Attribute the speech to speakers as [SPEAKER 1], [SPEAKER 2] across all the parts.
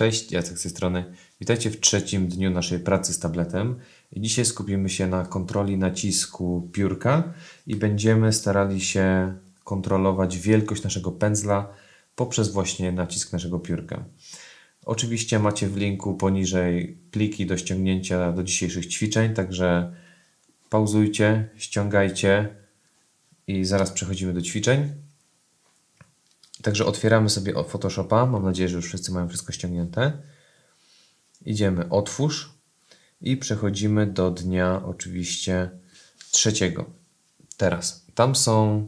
[SPEAKER 1] Cześć, Jacek z tej strony. Witajcie w trzecim dniu naszej pracy z tabletem. Dzisiaj skupimy się na kontroli nacisku piórka i będziemy starali się kontrolować wielkość naszego pędzla poprzez właśnie nacisk naszego piórka. Oczywiście macie w linku poniżej pliki do ściągnięcia do dzisiejszych ćwiczeń, także pauzujcie, ściągajcie i zaraz przechodzimy do ćwiczeń. Także otwieramy sobie Photoshopa. Mam nadzieję, że już wszyscy mają wszystko ściągnięte. Idziemy otwórz i przechodzimy do dnia oczywiście trzeciego. Teraz tam są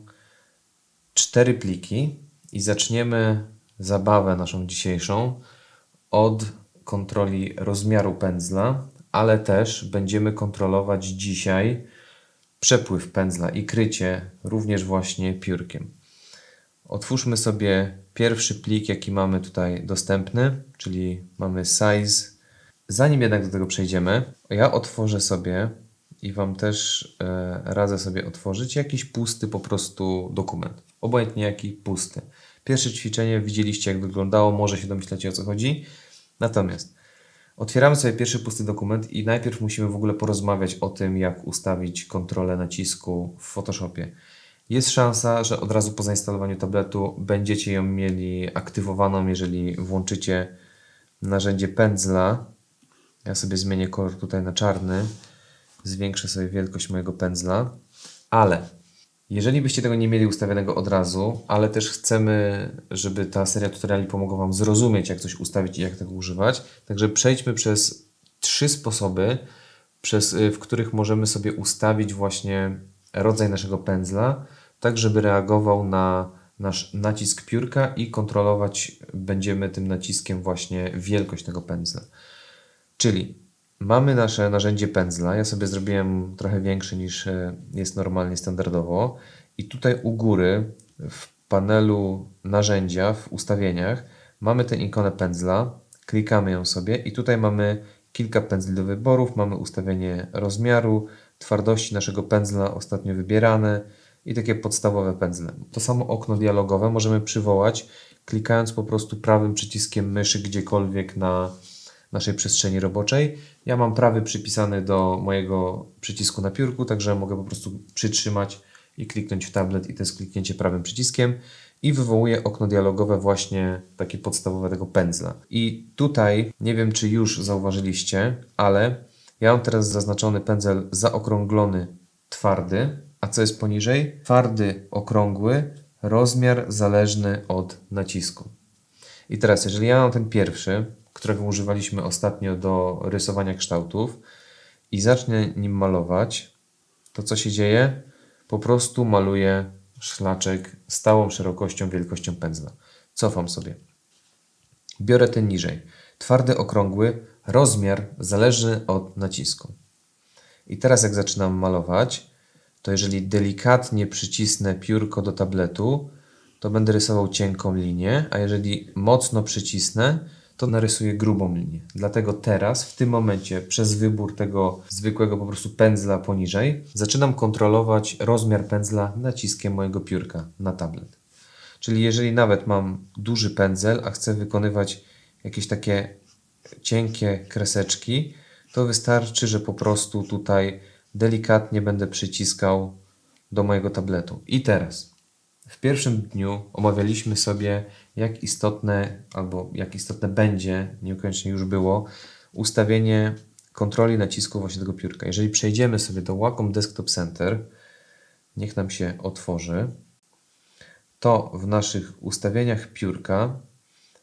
[SPEAKER 1] cztery pliki i zaczniemy zabawę naszą dzisiejszą od kontroli rozmiaru pędzla, ale też będziemy kontrolować dzisiaj przepływ pędzla i krycie również właśnie piórkiem. Otwórzmy sobie pierwszy plik, jaki mamy tutaj dostępny, czyli mamy size. Zanim jednak do tego przejdziemy, ja otworzę sobie i Wam też e, radzę sobie otworzyć jakiś pusty po prostu dokument. Obojętnie jaki pusty. Pierwsze ćwiczenie widzieliście jak wyglądało, może się domyślacie o co chodzi. Natomiast otwieramy sobie pierwszy pusty dokument i najpierw musimy w ogóle porozmawiać o tym, jak ustawić kontrolę nacisku w Photoshopie. Jest szansa, że od razu po zainstalowaniu tabletu będziecie ją mieli aktywowaną, jeżeli włączycie narzędzie pędzla. Ja sobie zmienię kolor tutaj na czarny, zwiększę sobie wielkość mojego pędzla, ale jeżeli byście tego nie mieli ustawionego od razu, ale też chcemy, żeby ta seria tutoriali pomogła Wam zrozumieć, jak coś ustawić i jak tego używać, także przejdźmy przez trzy sposoby, przez, y, w których możemy sobie ustawić właśnie rodzaj naszego pędzla, tak żeby reagował na nasz nacisk piórka i kontrolować będziemy tym naciskiem właśnie wielkość tego pędzla. Czyli mamy nasze narzędzie pędzla. Ja sobie zrobiłem trochę większy niż e, jest normalnie standardowo. I tutaj u góry w panelu narzędzia, w ustawieniach, mamy tę ikonę pędzla. Klikamy ją sobie i tutaj mamy kilka pędzli do wyborów. Mamy ustawienie rozmiaru, twardości naszego pędzla, ostatnio wybierane i takie podstawowe pędzle. To samo okno dialogowe możemy przywołać, klikając po prostu prawym przyciskiem myszy gdziekolwiek na naszej przestrzeni roboczej. Ja mam prawy przypisany do mojego przycisku na piórku, także mogę po prostu przytrzymać i kliknąć w tablet i to jest kliknięcie prawym przyciskiem i wywołuje okno dialogowe właśnie takie podstawowe tego pędzla. I tutaj, nie wiem czy już zauważyliście, ale ja mam teraz zaznaczony pędzel zaokrąglony twardy, a co jest poniżej? Twardy, okrągły, rozmiar zależny od nacisku. I teraz, jeżeli ja mam ten pierwszy, którego używaliśmy ostatnio do rysowania kształtów i zacznę nim malować, to co się dzieje? Po prostu maluję szlaczek stałą szerokością, wielkością pędzla. Cofam sobie. Biorę ten niżej. Twardy, okrągły, rozmiar zależy od nacisku. I teraz jak zaczynam malować, to jeżeli delikatnie przycisnę piórko do tabletu, to będę rysował cienką linię, a jeżeli mocno przycisnę, to narysuję grubą linię. Dlatego teraz, w tym momencie, przez wybór tego zwykłego po prostu pędzla poniżej, zaczynam kontrolować rozmiar pędzla naciskiem mojego piórka na tablet. Czyli jeżeli nawet mam duży pędzel, a chcę wykonywać jakieś takie cienkie kreseczki, to wystarczy, że po prostu tutaj delikatnie będę przyciskał do mojego tabletu. I teraz, w pierwszym dniu omawialiśmy sobie, jak istotne albo jak istotne będzie, niekoniecznie już było, ustawienie kontroli nacisku właśnie tego piórka. Jeżeli przejdziemy sobie do Wacom Desktop Center, niech nam się otworzy, to w naszych ustawieniach piórka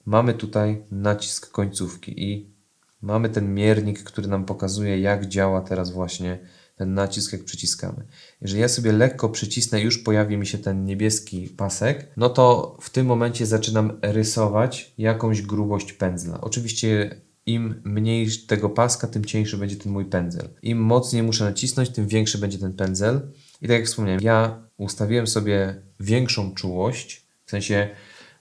[SPEAKER 1] mamy tutaj nacisk końcówki i mamy ten miernik, który nam pokazuje, jak działa teraz właśnie ten nacisk, jak przyciskamy. Jeżeli ja sobie lekko przycisnę, już pojawi mi się ten niebieski pasek, no to w tym momencie zaczynam rysować jakąś grubość pędzla. Oczywiście im mniej tego paska, tym cieńszy będzie ten mój pędzel. Im mocniej muszę nacisnąć, tym większy będzie ten pędzel. I tak jak wspomniałem, ja ustawiłem sobie większą czułość, w sensie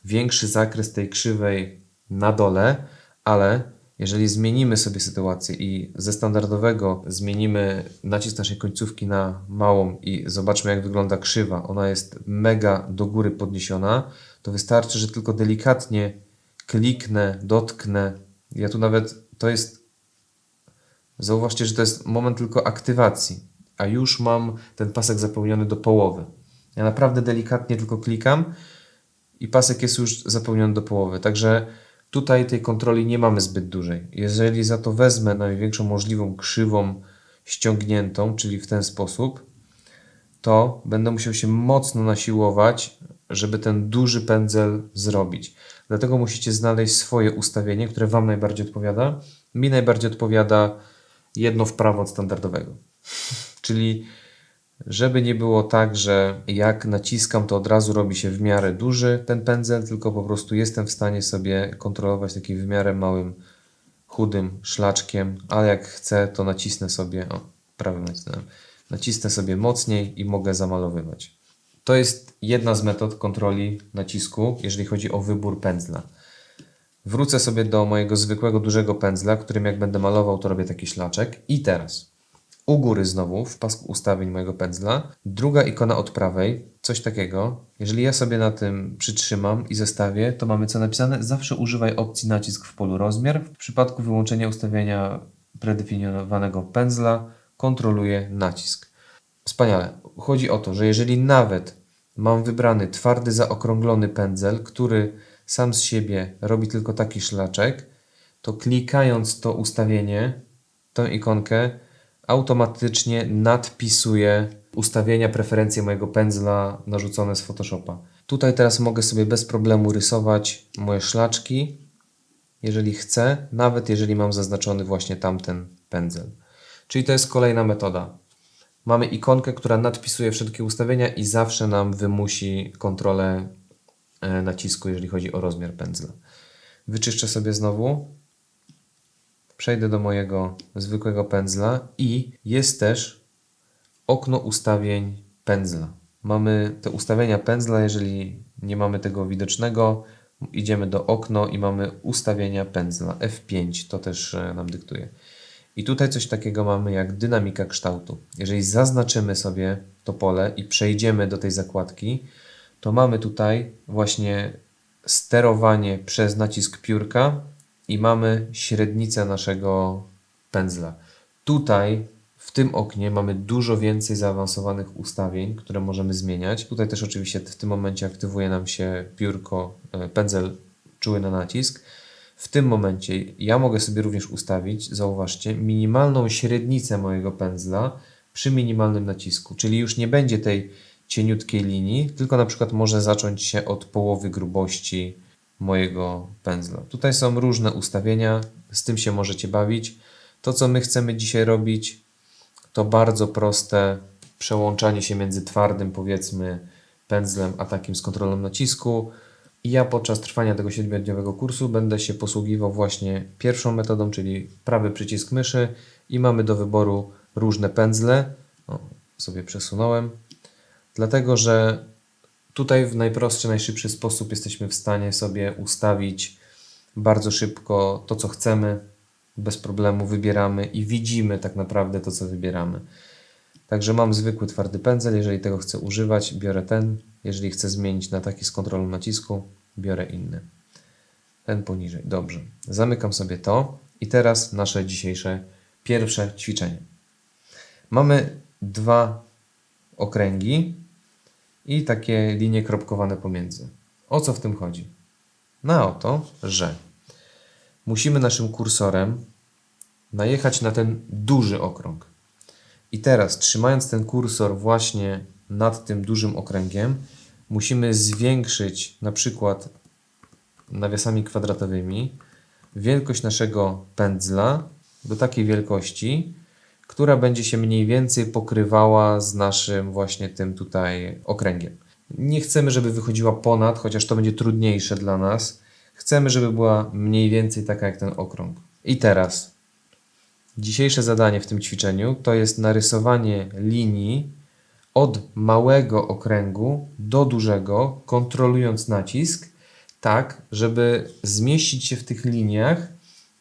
[SPEAKER 1] większy zakres tej krzywej na dole, ale jeżeli zmienimy sobie sytuację i ze standardowego zmienimy nacisk naszej końcówki na małą i zobaczmy jak wygląda krzywa, ona jest mega do góry podniesiona, to wystarczy, że tylko delikatnie kliknę, dotknę Ja tu nawet, to jest, zauważcie, że to jest moment tylko aktywacji, a już mam ten pasek zapełniony do połowy. Ja naprawdę delikatnie tylko klikam i pasek jest już zapełniony do połowy. Także tutaj tej kontroli nie mamy zbyt dużej. Jeżeli za to wezmę największą możliwą krzywą ściągniętą, czyli w ten sposób, to będę musiał się mocno nasiłować, żeby ten duży pędzel zrobić. Dlatego musicie znaleźć swoje ustawienie, które Wam najbardziej odpowiada. Mi najbardziej odpowiada jedno w prawo od standardowego. Czyli żeby nie było tak, że jak naciskam, to od razu robi się w miarę duży ten pędzel, tylko po prostu jestem w stanie sobie kontrolować takim w miarę małym, chudym szlaczkiem, ale jak chcę, to nacisnę sobie, o, prawym nacisnąłem, nacisnę sobie mocniej i mogę zamalowywać. To jest jedna z metod kontroli nacisku, jeżeli chodzi o wybór pędzla. Wrócę sobie do mojego zwykłego dużego pędzla, którym jak będę malował, to robię taki szlaczek. I teraz u góry znowu, w pasku ustawień mojego pędzla, druga ikona od prawej, coś takiego. Jeżeli ja sobie na tym przytrzymam i zestawię, to mamy co napisane? Zawsze używaj opcji nacisk w polu rozmiar. W przypadku wyłączenia ustawienia predefiniowanego pędzla kontroluję nacisk. Wspaniale. Chodzi o to, że jeżeli nawet mam wybrany twardy, zaokrąglony pędzel, który sam z siebie robi tylko taki szlaczek, to klikając to ustawienie, tę ikonkę, automatycznie nadpisuje ustawienia, preferencje mojego pędzla narzucone z Photoshopa. Tutaj teraz mogę sobie bez problemu rysować moje szlaczki, jeżeli chcę, nawet jeżeli mam zaznaczony właśnie tamten pędzel. Czyli to jest kolejna metoda. Mamy ikonkę, która nadpisuje wszystkie ustawienia i zawsze nam wymusi kontrolę e, nacisku, jeżeli chodzi o rozmiar pędzla. Wyczyszczę sobie znowu. Przejdę do mojego zwykłego pędzla i jest też okno ustawień pędzla. Mamy te ustawienia pędzla, jeżeli nie mamy tego widocznego, idziemy do okno i mamy ustawienia pędzla F5, to też e, nam dyktuje. I tutaj coś takiego mamy jak dynamika kształtu. Jeżeli zaznaczymy sobie to pole i przejdziemy do tej zakładki, to mamy tutaj właśnie sterowanie przez nacisk piórka i mamy średnicę naszego pędzla. Tutaj w tym oknie mamy dużo więcej zaawansowanych ustawień, które możemy zmieniać. Tutaj też oczywiście w tym momencie aktywuje nam się piórko, e, pędzel czuły na nacisk. W tym momencie ja mogę sobie również ustawić, zauważcie, minimalną średnicę mojego pędzla przy minimalnym nacisku, czyli już nie będzie tej cieniutkiej linii, tylko na przykład może zacząć się od połowy grubości mojego pędzla. Tutaj są różne ustawienia, z tym się możecie bawić. To, co my chcemy dzisiaj robić, to bardzo proste przełączanie się między twardym, powiedzmy, pędzlem, a takim z kontrolą nacisku. I ja podczas trwania tego 7-dniowego kursu będę się posługiwał właśnie pierwszą metodą, czyli prawy przycisk myszy i mamy do wyboru różne pędzle. O, sobie przesunąłem. Dlatego, że tutaj w najprostszy, najszybszy sposób jesteśmy w stanie sobie ustawić bardzo szybko to, co chcemy. Bez problemu wybieramy i widzimy tak naprawdę to, co wybieramy. Także mam zwykły twardy pędzel, jeżeli tego chcę używać, biorę ten. Jeżeli chcę zmienić na taki z kontrolą nacisku, biorę inny. Ten poniżej. Dobrze. Zamykam sobie to i teraz nasze dzisiejsze pierwsze ćwiczenie. Mamy dwa okręgi i takie linie kropkowane pomiędzy. O co w tym chodzi? No o to, że musimy naszym kursorem najechać na ten duży okrąg. I teraz, trzymając ten kursor właśnie nad tym dużym okręgiem, musimy zwiększyć na przykład nawiasami kwadratowymi wielkość naszego pędzla do takiej wielkości, która będzie się mniej więcej pokrywała z naszym właśnie tym tutaj okręgiem. Nie chcemy, żeby wychodziła ponad, chociaż to będzie trudniejsze dla nas. Chcemy, żeby była mniej więcej taka jak ten okrąg. I teraz Dzisiejsze zadanie w tym ćwiczeniu to jest narysowanie linii od małego okręgu do dużego, kontrolując nacisk, tak, żeby zmieścić się w tych liniach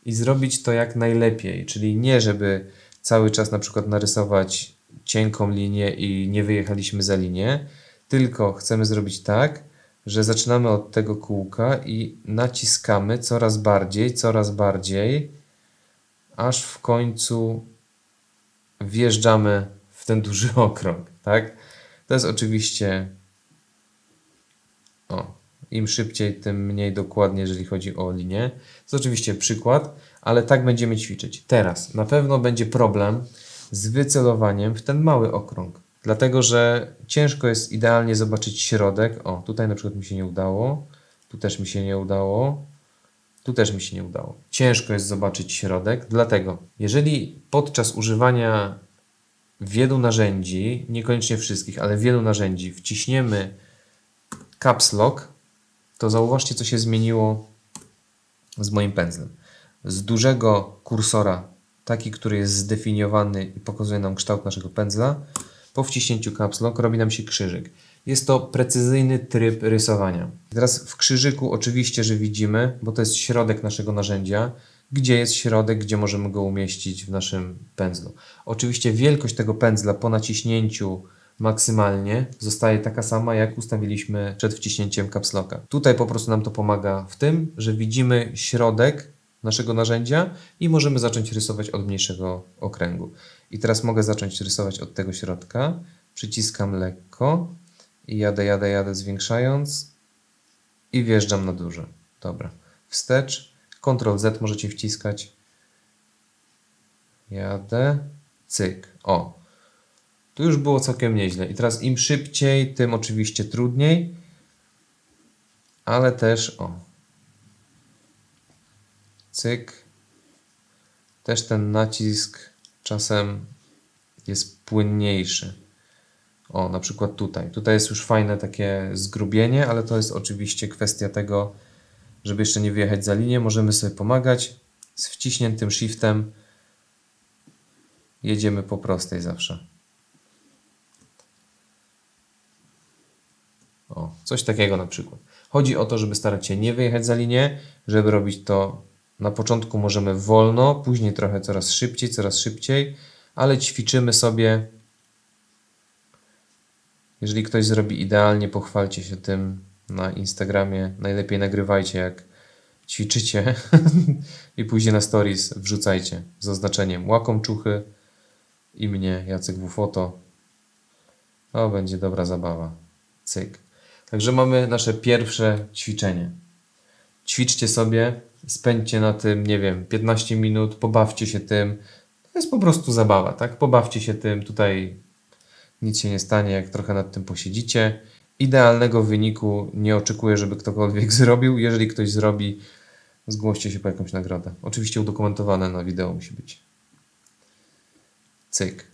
[SPEAKER 1] i zrobić to jak najlepiej. Czyli nie, żeby cały czas na przykład narysować cienką linię i nie wyjechaliśmy za linię, tylko chcemy zrobić tak, że zaczynamy od tego kółka i naciskamy coraz bardziej, coraz bardziej, aż w końcu wjeżdżamy w ten duży okrąg, tak? To jest oczywiście im szybciej, tym mniej dokładnie, jeżeli chodzi o linię. To oczywiście przykład, ale tak będziemy ćwiczyć. Teraz na pewno będzie problem z wycelowaniem w ten mały okrąg, dlatego że ciężko jest idealnie zobaczyć środek. O, tutaj na przykład mi się nie udało, tu też mi się nie udało, tu też mi się nie udało. Ciężko jest zobaczyć środek, dlatego jeżeli podczas używania wielu narzędzi, niekoniecznie wszystkich, ale wielu narzędzi, wciśniemy caps lock, to zauważcie, co się zmieniło z moim pędzlem. Z dużego kursora, taki, który jest zdefiniowany i pokazuje nam kształt naszego pędzla, po wciśnięciu caps lock robi nam się krzyżyk. Jest to precyzyjny tryb rysowania. Teraz w krzyżyku oczywiście, że widzimy, bo to jest środek naszego narzędzia, gdzie jest środek, gdzie możemy go umieścić w naszym pędzlu. Oczywiście wielkość tego pędzla po naciśnięciu maksymalnie zostaje taka sama, jak ustawiliśmy przed wciśnięciem caps locka. Tutaj po prostu nam to pomaga w tym, że widzimy środek naszego narzędzia i możemy zacząć rysować od mniejszego okręgu. I teraz mogę zacząć rysować od tego środka. Przyciskam lekko i jadę, jadę, jadę zwiększając i wjeżdżam na duże. Dobra. Wstecz. Ctrl Z możecie wciskać. Jadę. Cyk. O. Tu już było całkiem nieźle. I teraz im szybciej, tym oczywiście trudniej. Ale też o. Cyk. Też ten nacisk czasem jest płynniejszy. O, na przykład tutaj. Tutaj jest już fajne takie zgrubienie, ale to jest oczywiście kwestia tego, żeby jeszcze nie wyjechać za linię. Możemy sobie pomagać z wciśniętym shiftem. Jedziemy po prostej zawsze. O, coś takiego na przykład. Chodzi o to, żeby starać się nie wyjechać za linię, żeby robić to na początku możemy wolno, później trochę coraz szybciej, coraz szybciej, ale ćwiczymy sobie. Jeżeli ktoś zrobi idealnie, pochwalcie się tym na Instagramie. Najlepiej nagrywajcie, jak ćwiczycie i później na stories wrzucajcie z oznaczeniem łakomczuchy i mnie, Jacek Wufoto. O, będzie dobra zabawa. Cyk. Także mamy nasze pierwsze ćwiczenie. Ćwiczcie sobie, spędźcie na tym, nie wiem, 15 minut, pobawcie się tym. To jest po prostu zabawa, tak? Pobawcie się tym, tutaj nic się nie stanie, jak trochę nad tym posiedzicie. Idealnego wyniku nie oczekuję, żeby ktokolwiek zrobił. Jeżeli ktoś zrobi, zgłoście się po jakąś nagrodę. Oczywiście udokumentowane na wideo musi być. Cyk.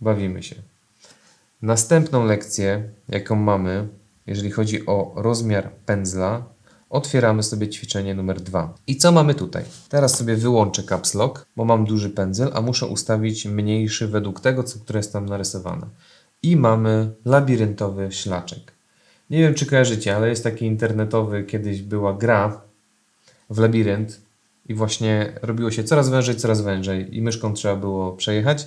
[SPEAKER 1] Bawimy się. Następną lekcję, jaką mamy, jeżeli chodzi o rozmiar pędzla, otwieramy sobie ćwiczenie numer dwa. I co mamy tutaj? Teraz sobie wyłączę caps lock, bo mam duży pędzel, a muszę ustawić mniejszy według tego, co, które jest tam narysowane. I mamy labiryntowy szlaczek. Nie wiem, czy kojarzycie, ale jest taki internetowy, kiedyś była gra w labirynt i właśnie robiło się coraz wężej, coraz wężej i myszką trzeba było przejechać.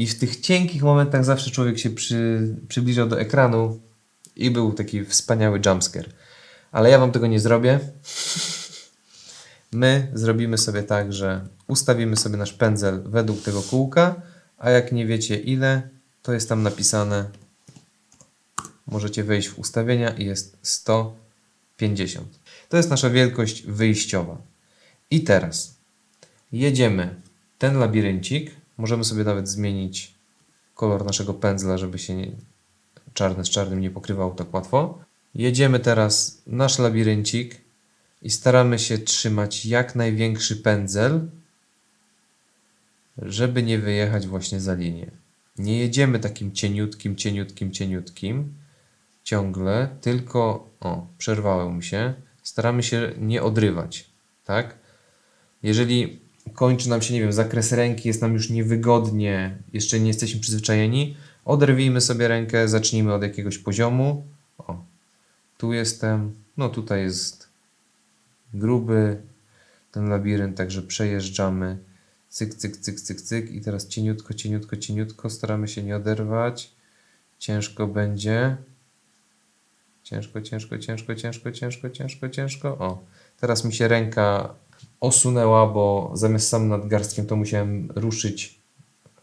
[SPEAKER 1] I w tych cienkich momentach zawsze człowiek się przy, przybliżał do ekranu i był taki wspaniały jumpscare. Ale ja wam tego nie zrobię. My zrobimy sobie tak, że ustawimy sobie nasz pędzel według tego kółka, a jak nie wiecie ile, to jest tam napisane. Możecie wejść w ustawienia i jest 150. To jest nasza wielkość wyjściowa. I teraz jedziemy ten labiryncik. Możemy sobie nawet zmienić kolor naszego pędzla, żeby się nie, czarny z czarnym nie pokrywał tak łatwo. Jedziemy teraz nasz labiryncik i staramy się trzymać jak największy pędzel, żeby nie wyjechać właśnie za linię. Nie jedziemy takim cieniutkim, cieniutkim, cieniutkim ciągle, tylko o, przerwało mi się. Staramy się nie odrywać, tak? Jeżeli kończy nam się, nie wiem, zakres ręki, jest nam już niewygodnie, jeszcze nie jesteśmy przyzwyczajeni, oderwijmy sobie rękę, zacznijmy od jakiegoś poziomu. O, tu jestem, no tutaj jest gruby ten labirynt, także przejeżdżamy. Cyk, cyk, cyk, cyk, cyk. I teraz cieniutko, cieniutko, cieniutko. Staramy się nie oderwać. Ciężko będzie. Ciężko, ciężko, ciężko, ciężko, ciężko, ciężko, ciężko. O, teraz mi się ręka osunęła, bo zamiast sam nadgarstkiem to musiałem ruszyć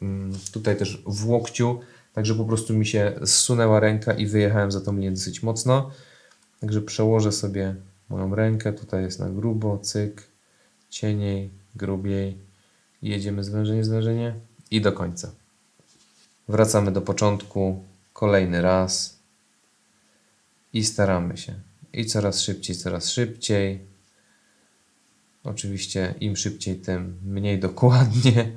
[SPEAKER 1] mm, tutaj też w łokciu, także po prostu mi się zsunęła ręka i wyjechałem za tą linię dosyć mocno. Także przełożę sobie moją rękę, tutaj jest na grubo, cyk, cieniej, grubiej. Jedziemy zwężenie, zwężenie i do końca. Wracamy do początku, kolejny raz i staramy się. I coraz szybciej, coraz szybciej. Oczywiście im szybciej, tym mniej dokładnie.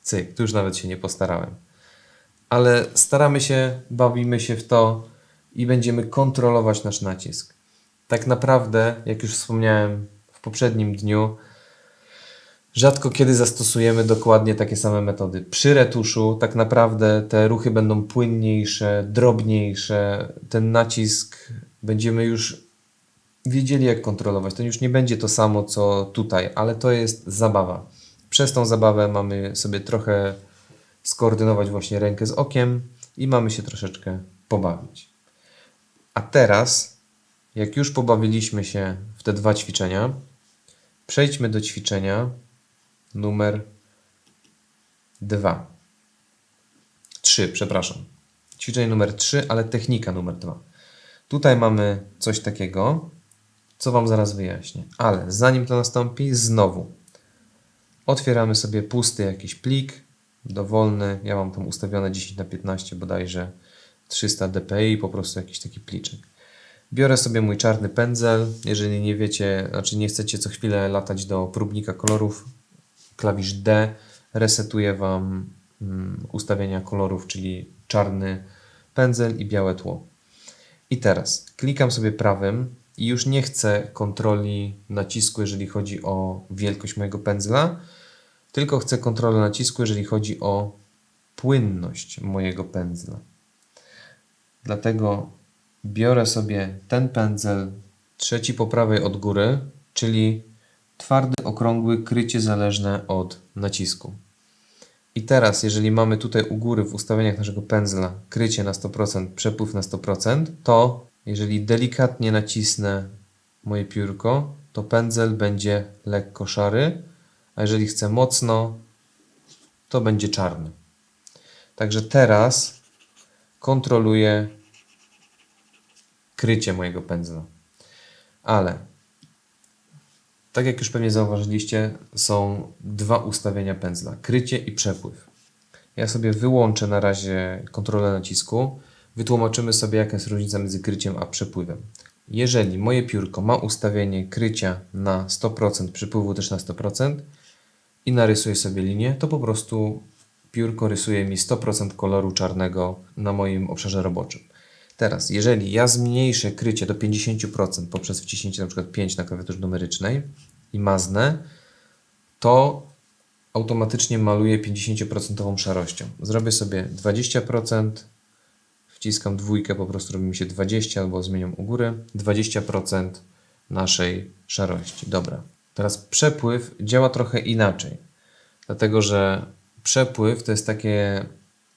[SPEAKER 1] Cyk, tu już nawet się nie postarałem. Ale staramy się, bawimy się w to i będziemy kontrolować nasz nacisk. Tak naprawdę, jak już wspomniałem w poprzednim dniu, rzadko kiedy zastosujemy dokładnie takie same metody. Przy retuszu tak naprawdę te ruchy będą płynniejsze, drobniejsze, ten nacisk będziemy już wiedzieli jak kontrolować. To już nie będzie to samo co tutaj, ale to jest zabawa. Przez tą zabawę mamy sobie trochę skoordynować właśnie rękę z okiem i mamy się troszeczkę pobawić. A teraz, jak już pobawiliśmy się w te dwa ćwiczenia, przejdźmy do ćwiczenia numer dwa. Trzy, przepraszam. Ćwiczenie numer trzy, ale technika numer dwa. Tutaj mamy coś takiego, co Wam zaraz wyjaśnię. Ale zanim to nastąpi, znowu otwieramy sobie pusty jakiś plik, dowolny. Ja mam tam ustawione 10 na 15 bodajże 300 dpi, po prostu jakiś taki pliczek. Biorę sobie mój czarny pędzel. Jeżeli nie wiecie, znaczy nie chcecie co chwilę latać do próbnika kolorów, klawisz D resetuje Wam mm, ustawienia kolorów, czyli czarny pędzel i białe tło. I teraz klikam sobie prawym i już nie chcę kontroli nacisku, jeżeli chodzi o wielkość mojego pędzla, tylko chcę kontrolę nacisku, jeżeli chodzi o płynność mojego pędzla. Dlatego biorę sobie ten pędzel trzeci po prawej od góry, czyli twardy, okrągły, krycie zależne od nacisku. I teraz, jeżeli mamy tutaj u góry w ustawieniach naszego pędzla krycie na 100%, przepływ na 100%, to jeżeli delikatnie nacisnę moje piórko, to pędzel będzie lekko szary, a jeżeli chcę mocno, to będzie czarny. Także teraz kontroluję krycie mojego pędzla. Ale tak jak już pewnie zauważyliście, są dwa ustawienia pędzla: krycie i przepływ. Ja sobie wyłączę na razie kontrolę nacisku. Wytłumaczymy sobie, jaka jest różnica między kryciem a przepływem. Jeżeli moje piórko ma ustawienie krycia na 100%, przepływu też na 100% i narysuję sobie linię, to po prostu piórko rysuje mi 100% koloru czarnego na moim obszarze roboczym. Teraz, jeżeli ja zmniejszę krycie do 50% poprzez wciśnięcie przykład 5 na klawiaturze numerycznej i maznę, to automatycznie maluję 50% szarością. Zrobię sobie 20%, wciskam dwójkę, po prostu robi mi się 20 albo zmieniam u góry, 20% naszej szarości. Dobra. Teraz przepływ działa trochę inaczej, dlatego że przepływ to jest takie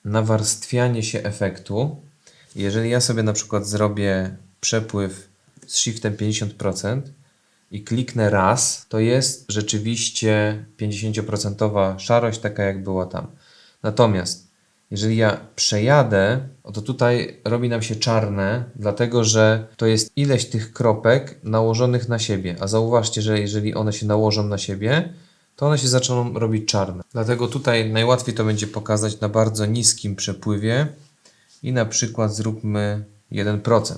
[SPEAKER 1] nawarstwianie się efektu. Jeżeli ja sobie na przykład zrobię przepływ z shiftem 50% i kliknę raz, to jest rzeczywiście 50% szarość, taka jak była tam. Natomiast jeżeli ja przejadę, to tutaj robi nam się czarne, dlatego że to jest ileś tych kropek nałożonych na siebie. A zauważcie, że jeżeli one się nałożą na siebie, to one się zaczną robić czarne. Dlatego tutaj najłatwiej to będzie pokazać na bardzo niskim przepływie i na przykład zróbmy 1%.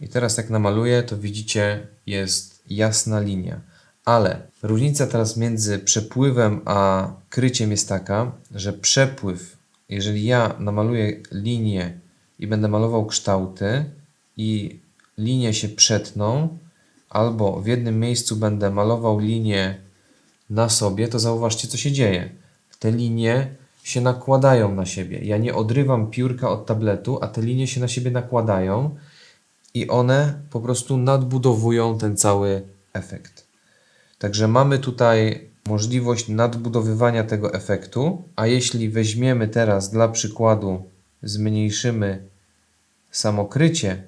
[SPEAKER 1] I teraz jak namaluję, to widzicie, jest jasna linia. Ale różnica teraz między przepływem a kryciem jest taka, że przepływ, jeżeli ja namaluję linię i będę malował kształty i linie się przetną, albo w jednym miejscu będę malował linię na sobie, to zauważcie, co się dzieje. Te linie się nakładają na siebie. Ja nie odrywam piórka od tabletu, a te linie się na siebie nakładają i one po prostu nadbudowują ten cały efekt. Także mamy tutaj możliwość nadbudowywania tego efektu, a jeśli weźmiemy teraz dla przykładu, zmniejszymy samo krycie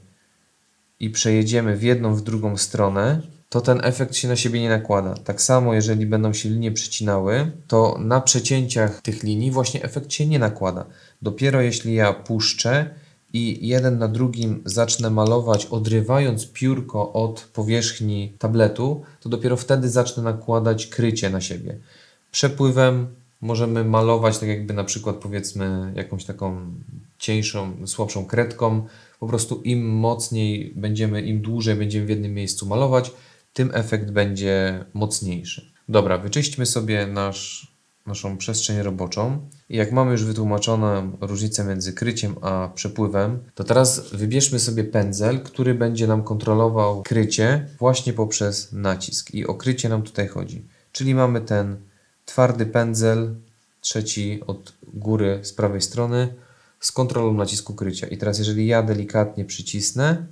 [SPEAKER 1] i przejedziemy w jedną, w drugą stronę, to ten efekt się na siebie nie nakłada. Tak samo, jeżeli będą się linie przycinały, to na przecięciach tych linii właśnie efekt się nie nakłada. Dopiero jeśli ja puszczę i jeden na drugim zacznę malować, odrywając piórko od powierzchni tabletu, to dopiero wtedy zacznę nakładać krycie na siebie. Przepływem możemy malować, tak jakby na przykład powiedzmy jakąś taką cieńszą, słabszą kredką. Po prostu im mocniej będziemy, im dłużej będziemy w jednym miejscu malować, tym efekt będzie mocniejszy. Dobra, wyczyśćmy sobie nasz, naszą przestrzeń roboczą. I jak mamy już wytłumaczoną różnicę między kryciem a przepływem, to teraz wybierzmy sobie pędzel, który będzie nam kontrolował krycie właśnie poprzez nacisk. I o krycie nam tutaj chodzi. Czyli mamy ten twardy pędzel, trzeci od góry z prawej strony, z kontrolą nacisku krycia. I teraz, jeżeli ja delikatnie przycisnę,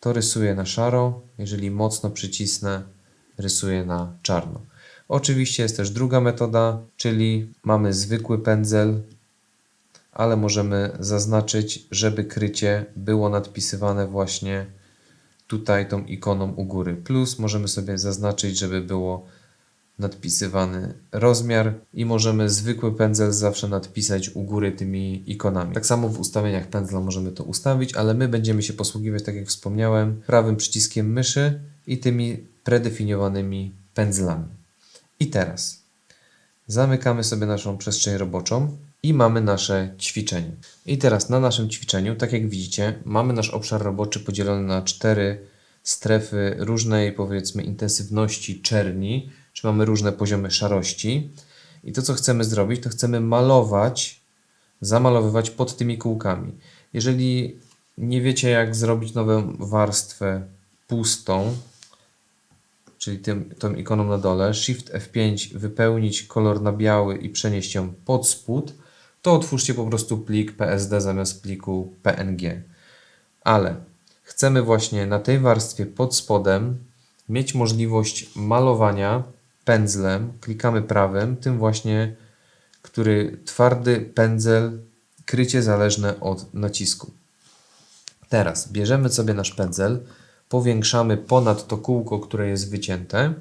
[SPEAKER 1] to rysuję na szaro. Jeżeli mocno przycisnę, rysuję na czarno. Oczywiście jest też druga metoda, czyli mamy zwykły pędzel, ale możemy zaznaczyć, żeby krycie było nadpisywane właśnie tutaj tą ikoną u góry. Plus możemy sobie zaznaczyć, żeby było nadpisywany rozmiar i możemy zwykły pędzel zawsze nadpisać u góry tymi ikonami. Tak samo w ustawieniach pędzla możemy to ustawić, ale my będziemy się posługiwać, tak jak wspomniałem, prawym przyciskiem myszy i tymi predefiniowanymi pędzlami. I teraz zamykamy sobie naszą przestrzeń roboczą i mamy nasze ćwiczenie. I teraz na naszym ćwiczeniu, tak jak widzicie, mamy nasz obszar roboczy podzielony na cztery strefy różnej, powiedzmy, intensywności czerni, czy mamy różne poziomy szarości. I to, co chcemy zrobić, to chcemy malować, zamalowywać pod tymi kółkami. Jeżeli nie wiecie, jak zrobić nową warstwę pustą, czyli tym, tą ikoną na dole, Shift F5, wypełnić kolor na biały i przenieść ją pod spód, to otwórzcie po prostu plik PSD zamiast pliku PNG. Ale chcemy właśnie na tej warstwie pod spodem mieć możliwość malowania pędzlem, klikamy prawym, tym właśnie, który twardy pędzel, krycie zależne od nacisku. Teraz bierzemy sobie nasz pędzel, powiększamy ponad to kółko, które jest wycięte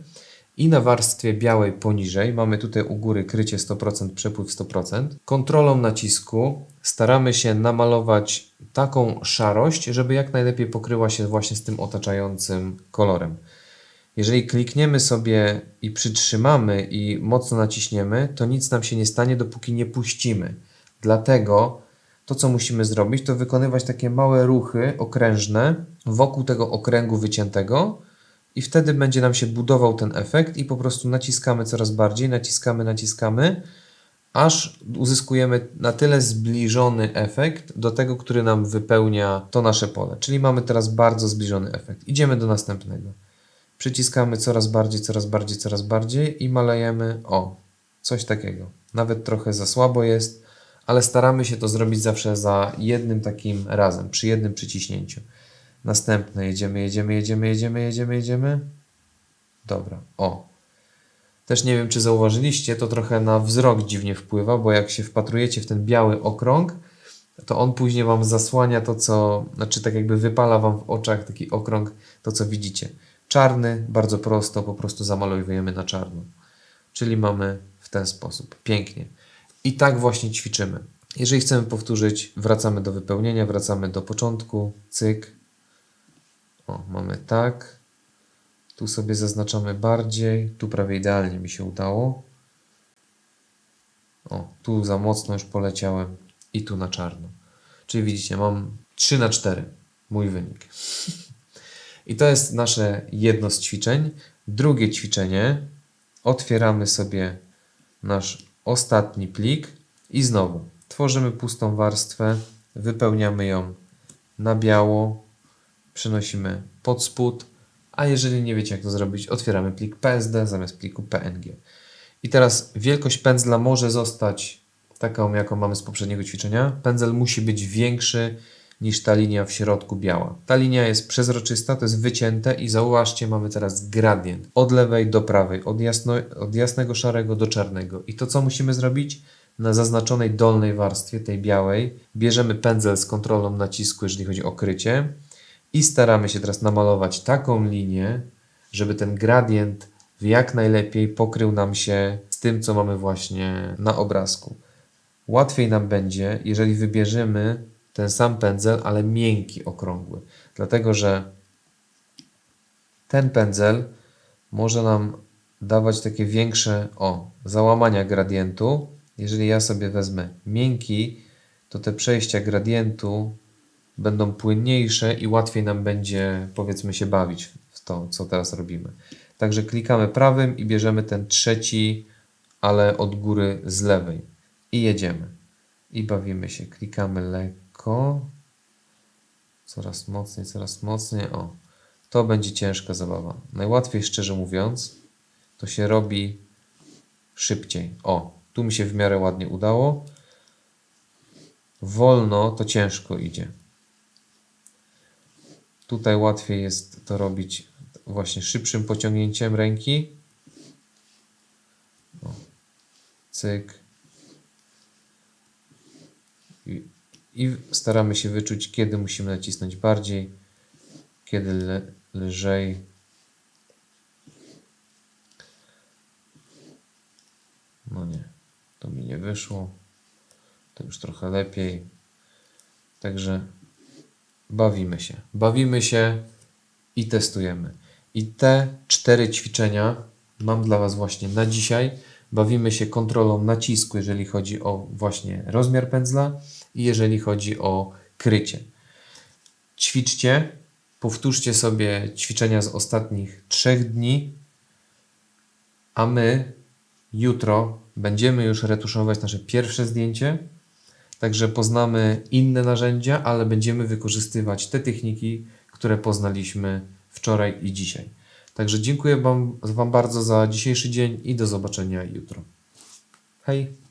[SPEAKER 1] i na warstwie białej poniżej, mamy tutaj u góry krycie 100%, przepływ 100%. Kontrolą nacisku staramy się namalować taką szarość, żeby jak najlepiej pokryła się właśnie z tym otaczającym kolorem. Jeżeli klikniemy sobie i przytrzymamy i mocno naciśniemy, to nic nam się nie stanie, dopóki nie puścimy. Dlatego to, co musimy zrobić, to wykonywać takie małe ruchy okrężne wokół tego okręgu wyciętego i wtedy będzie nam się budował ten efekt i po prostu naciskamy coraz bardziej, naciskamy, naciskamy, aż uzyskujemy na tyle zbliżony efekt do tego, który nam wypełnia to nasze pole. Czyli mamy teraz bardzo zbliżony efekt. Idziemy do następnego. Przyciskamy coraz bardziej, coraz bardziej, coraz bardziej i malejemy o coś takiego. Nawet trochę za słabo jest, ale staramy się to zrobić zawsze za jednym takim razem, przy jednym przyciśnięciu. Następne jedziemy, jedziemy, jedziemy, jedziemy, jedziemy, jedziemy. Dobra, o. Też nie wiem, czy zauważyliście, to trochę na wzrok dziwnie wpływa, bo jak się wpatrujecie w ten biały okrąg, to on później Wam zasłania to, co, znaczy tak jakby wypala Wam w oczach taki okrąg, to co widzicie. Czarny, bardzo prosto, po prostu zamalowujemy na czarno. Czyli mamy w ten sposób. Pięknie. I tak właśnie ćwiczymy. Jeżeli chcemy powtórzyć, wracamy do wypełnienia, wracamy do początku, cyk. O, mamy tak. Tu sobie zaznaczamy bardziej. Tu prawie idealnie mi się udało. O, tu za mocno już poleciałem i tu na czarno. Czyli widzicie, mam 3 na 4 mój wynik. I to jest nasze jedno z ćwiczeń. Drugie ćwiczenie. Otwieramy sobie nasz ostatni plik i znowu tworzymy pustą warstwę, wypełniamy ją na biało, przenosimy pod spód, a jeżeli nie wiecie jak to zrobić, otwieramy plik PSD zamiast pliku PNG. I teraz wielkość pędzla może zostać taką, jaką mamy z poprzedniego ćwiczenia. Pędzel musi być większy niż ta linia w środku biała. Ta linia jest przezroczysta, to jest wycięte i zauważcie, mamy teraz gradient od lewej do prawej, od, jasno, od jasnego szarego do czarnego. I to co musimy zrobić? na zaznaczonej dolnej warstwie, tej białej, bierzemy pędzel z kontrolą nacisku, jeżeli chodzi o krycie i staramy się teraz namalować taką linię, żeby ten gradient jak najlepiej pokrył nam się z tym, co mamy właśnie na obrazku. Łatwiej nam będzie, jeżeli wybierzemy ten sam pędzel, ale miękki, okrągły. Dlatego, że ten pędzel może nam dawać takie większe o, załamania gradientu. Jeżeli ja sobie wezmę miękki, to te przejścia gradientu będą płynniejsze i łatwiej nam będzie, powiedzmy, się bawić w to, co teraz robimy. Także klikamy prawym i bierzemy ten trzeci, ale od góry z lewej. I jedziemy. I bawimy się. Klikamy lekko. Coraz mocniej, coraz mocniej. O, to będzie ciężka zabawa. Najłatwiej, szczerze mówiąc, to się robi szybciej. O, tu mi się w miarę ładnie udało. Wolno to ciężko idzie. Tutaj łatwiej jest to robić właśnie szybszym pociągnięciem ręki. O, cyk. I, I staramy się wyczuć, kiedy musimy nacisnąć bardziej, kiedy le, lżej. No nie, to mi nie wyszło. To już trochę lepiej. Także bawimy się. Bawimy się i testujemy. I te cztery ćwiczenia mam dla Was właśnie na dzisiaj. Bawimy się kontrolą nacisku, jeżeli chodzi o właśnie rozmiar pędzla jeżeli chodzi o krycie. Ćwiczcie, powtórzcie sobie ćwiczenia z ostatnich trzech dni, a my jutro będziemy już retuszować nasze pierwsze zdjęcie. Także poznamy inne narzędzia, ale będziemy wykorzystywać te techniki, które poznaliśmy wczoraj i dzisiaj. Także dziękuję Wam, wam bardzo za dzisiejszy dzień i do zobaczenia jutro. Hej!